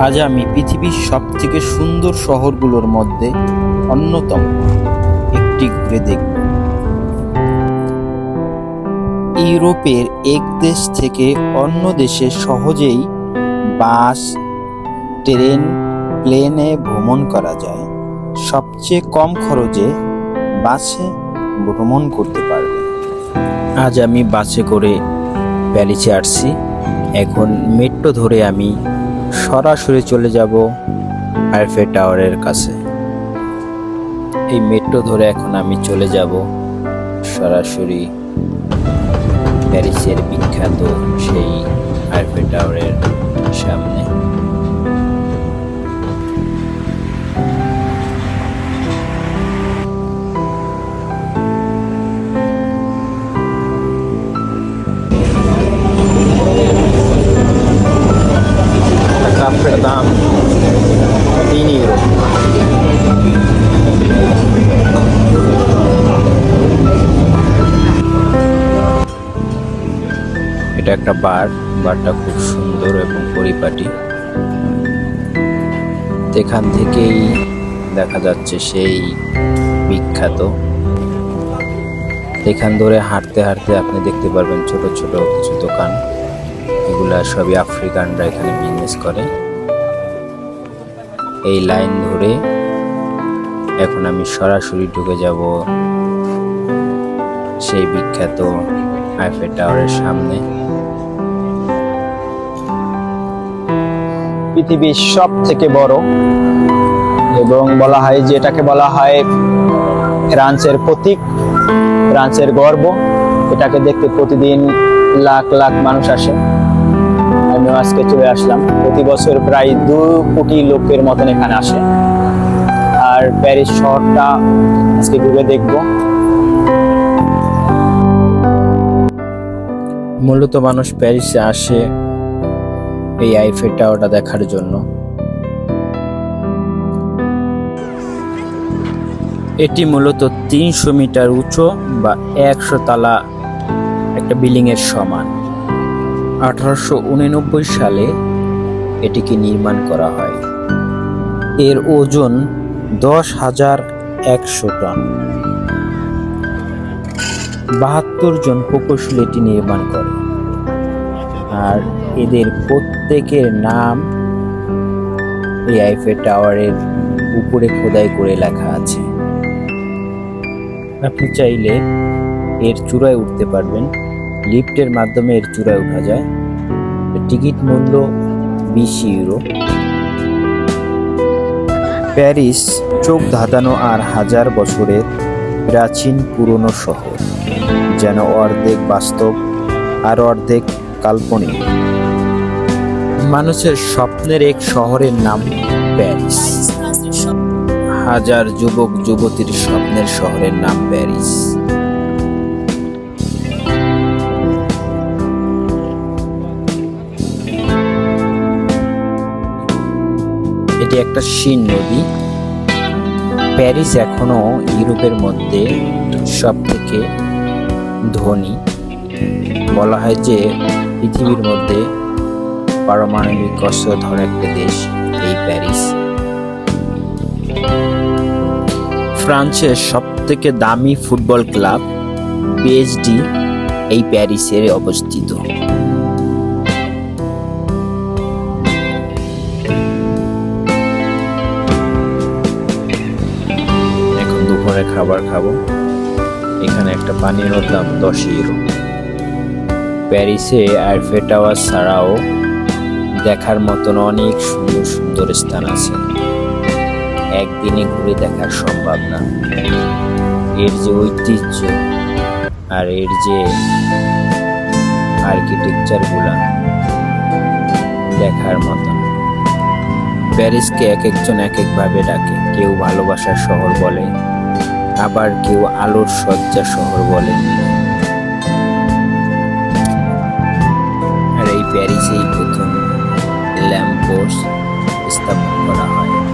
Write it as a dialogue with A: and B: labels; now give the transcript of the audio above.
A: আজ আমি পৃথিবীর সব থেকে সুন্দর শহরগুলোর মধ্যে অন্যতম একটি ঘুরে দেখব। ইউরোপের এক দেশ থেকে অন্য দেশে সহজেই বাস, ট্রেন, প্লেনে ভ্রমণ করা যায়। সবচেয়ে কম খরচে বাসে ভ্রমণ করতে পারবে। আজ আমি বাসে করে প্যারিসে আসছি। এখন মেট্রো ধরে আমি সরাসরি চলে যাব আইফে টাওয়ারের কাছে। এই মেট্রো ধরে এখন আমি চলে যাব সরাসরি প্যারিসের বিখ্যাত সেই আইফে টাওয়ারের সামনে। এটা একটা বার, বারটা খুব সুন্দর এবং পরিপাটি। এখান থেকেই দেখা যাচ্ছে সেই বিখ্যাত। এখান ধরে হাঁটতে হাঁটতে আপনি দেখতে পারবেন ছোট ছোট কিছু দোকান। এগুলা সবই আফ্রিকানরা এখানে বিজনেস করে। এই লাইন ধরে এখন আমি সরাসরি ঢুকে যাব সেই বিখ্যাত আইফেল টাওয়ারের সামনে।
B: পৃথিবীর সব থেকে বড় এবং বলা হয় যে এটাকে বলা হয় ফ্রান্সের প্রতীক, ফ্রান্সের গর্ব। এটাকে দেখতে প্রতিদিন লাখ লাখ মানুষ আসে। আমি আজকে চলে আসলাম। প্রতি বছর প্রায় দু কোটি লোকের মতন এখানে আসে। আর প্যারিস শহরটা আজকে ঘুরে দেখব।
A: মূলত মানুষ প্যারিসে আসে এই আইফেল টাওয়ারটা দেখার জন্য। এটি মূলত তিনশো মিটার উঁচু বা একশো তালা একটা বিল্ডিং এর সমান। আঠারোশো উননব্বই সালে এটিকে নির্মাণ করা হয়। এর ওজন দশ হাজার একশো টন। বাহাত্তর জন প্রকৌশলী এটি নির্মাণ করে। আর এদের প্রত্যেকের নাম এই আইফেল টাওয়ারের উপরে খোদাই করে লেখা আছে। আপনি চাইলে এর চূড়ায় উঠতে পারবেন। লিফটের মাধ্যমে এর চূড়ায় উঠা যায়। টিকিট মূল্য বিশ ইউরো। প্যারিস চোখ ধাঁধানো আর হাজার বছরের প্রাচীন পুরনো শহর, যেন অর্ধেক বাস্তব আর অর্ধেক কাল্পনিক। মানুষের স্বপ্নের এক শহরের নাম প্যারিস। হাজার যুবক, যুবতীর স্বপ্নের শহরের নাম প্যারিস। এটি একটা শীন নদী। প্যারিস এখনও ইউরোপের মধ্যে সব থেকে ধনী। বলা হয় যে পৃথিবীর মধ্যে পারমাণবিক অস্ত্র ধরা একটা দেশ, এই প্যারিস। ফ্রান্সের সব থেকে দামি ফুটবল ক্লাব, পিএইচডি, এই প্যারিসের অবস্থিত। খাবার খাব। এখানে একটা পানীয় দাম দশ ইউরো প্যারিসে আইফেল টাওয়ার ছাড়াও দেখার মতন অনেক সুন্দর সুন্দর স্থান আছে। একদিনে ঘুরে দেখা সম্ভব না। এর যে ঐতিহ্য আর এর যে আর্কিটেকচারগুলা দেখার মতন। প্যারিসকে এক একজন এক একভাবে ডাকে, কেউ ভালোবাসার শহর বলে আবার কেউ আলোর সজ্জা শহর বলে। আর এই প্যারিসেই প্রথম ল্যাম্পোস্ট স্থাপন করা হয়।